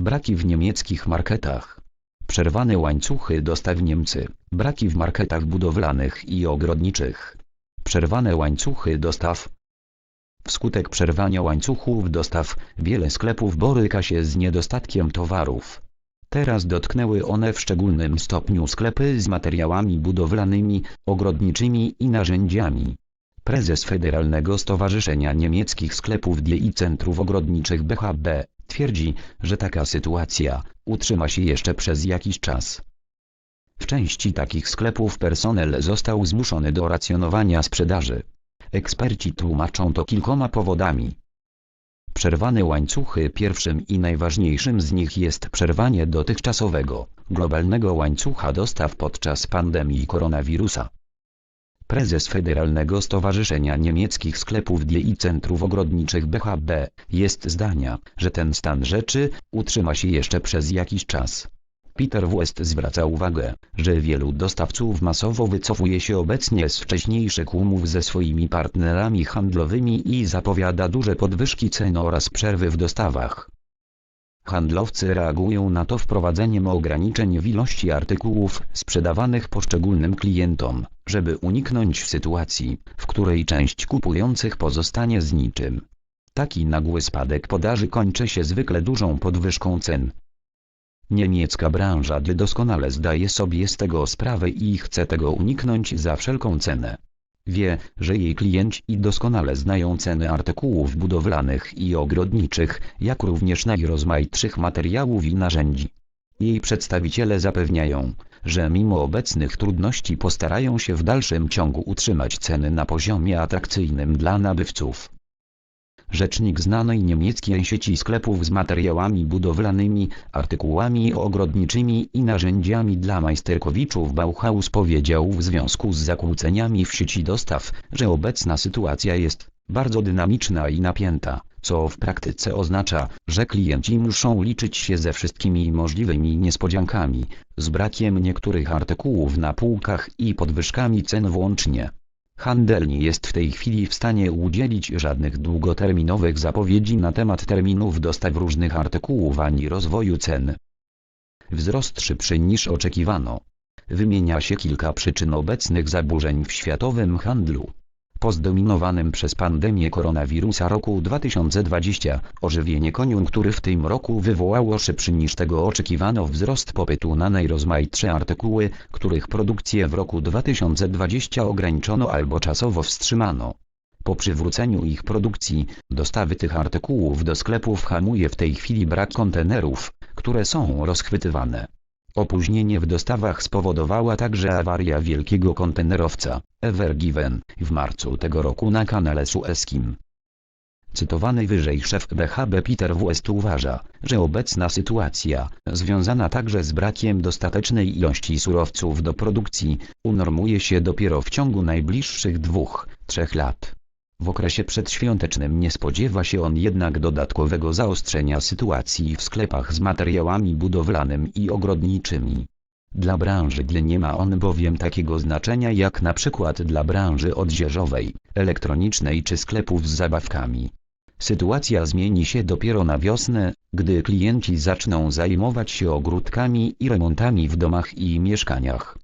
Braki w niemieckich marketach. Przerwane łańcuchy dostaw Niemcy. Braki w marketach budowlanych i ogrodniczych. Przerwane łańcuchy dostaw. Wskutek przerwania łańcuchów dostaw, wiele sklepów boryka się z niedostatkiem towarów. Teraz dotknęły one w szczególnym stopniu sklepy z materiałami budowlanymi, ogrodniczymi i narzędziami. Prezes Federalnego Stowarzyszenia Niemieckich Sklepów DIE i Centrów Ogrodniczych BHB twierdzi, że taka sytuacja utrzyma się jeszcze przez jakiś czas. W części takich sklepów personel został zmuszony do racjonowania sprzedaży. Eksperci tłumaczą to kilkoma powodami. Przerwane łańcuchy pierwszym i najważniejszym z nich jest przerwanie dotychczasowego, globalnego łańcucha dostaw podczas pandemii koronawirusa. Prezes Federalnego Stowarzyszenia Niemieckich Sklepów DIE i Centrów Ogrodniczych BHB jest zdania, że ten stan rzeczy utrzyma się jeszcze przez jakiś czas. Peter West zwraca uwagę, że wielu dostawców masowo wycofuje się obecnie z wcześniejszych umów ze swoimi partnerami handlowymi i zapowiada duże podwyżki cen oraz przerwy w dostawach. Handlowcy reagują na to wprowadzeniem ograniczeń w ilości artykułów sprzedawanych poszczególnym klientom, żeby uniknąć sytuacji, w której część kupujących pozostanie z niczym. Taki nagły spadek podaży kończy się zwykle dużą podwyżką cen. Niemiecka branża doskonale zdaje sobie z tego sprawę i chce tego uniknąć za wszelką cenę. Wie, że jej klienci doskonale znają ceny artykułów budowlanych i ogrodniczych, jak również najrozmaitszych materiałów i narzędzi. Jej przedstawiciele zapewniają, że mimo obecnych trudności postarają się w dalszym ciągu utrzymać ceny na poziomie atrakcyjnym dla nabywców. Rzecznik znanej niemieckiej sieci sklepów z materiałami budowlanymi, artykułami ogrodniczymi i narzędziami dla majsterkowiczów Bauhaus powiedział w związku z zakłóceniami w sieci dostaw, że obecna sytuacja jest bardzo dynamiczna i napięta, co w praktyce oznacza, że klienci muszą liczyć się ze wszystkimi możliwymi niespodziankami, z brakiem niektórych artykułów na półkach i podwyżkami cen włącznie. Handel nie jest w tej chwili w stanie udzielić żadnych długoterminowych zapowiedzi na temat terminów dostaw różnych artykułów ani rozwoju cen. Wzrost szybszy niż oczekiwano. Wymienia się kilka przyczyn obecnych zaburzeń w światowym handlu. Po zdominowanym przez pandemię koronawirusa roku 2020, ożywienie koniunktury w tym roku wywołało szybszy niż tego oczekiwano wzrost popytu na najrozmaitsze artykuły, których produkcję w roku 2020 ograniczono albo czasowo wstrzymano. Po przywróceniu ich produkcji, dostawy tych artykułów do sklepów hamuje w tej chwili brak kontenerów, które są rozchwytywane. Opóźnienie w dostawach spowodowała także awaria wielkiego kontenerowca, Ever Given, w marcu tego roku na kanale sueskim. Cytowany wyżej szef BHB Peter West uważa, że obecna sytuacja, związana także z brakiem dostatecznej ilości surowców do produkcji, unormuje się dopiero w ciągu najbliższych dwóch, trzech lat. W okresie przedświątecznym nie spodziewa się on jednak dodatkowego zaostrzenia sytuacji w sklepach z materiałami budowlanymi i ogrodniczymi. Dla branży DIE nie ma on bowiem takiego znaczenia jak na przykład dla branży odzieżowej, elektronicznej czy sklepów z zabawkami. Sytuacja zmieni się dopiero na wiosnę, gdy klienci zaczną zajmować się ogródkami i remontami w domach i mieszkaniach.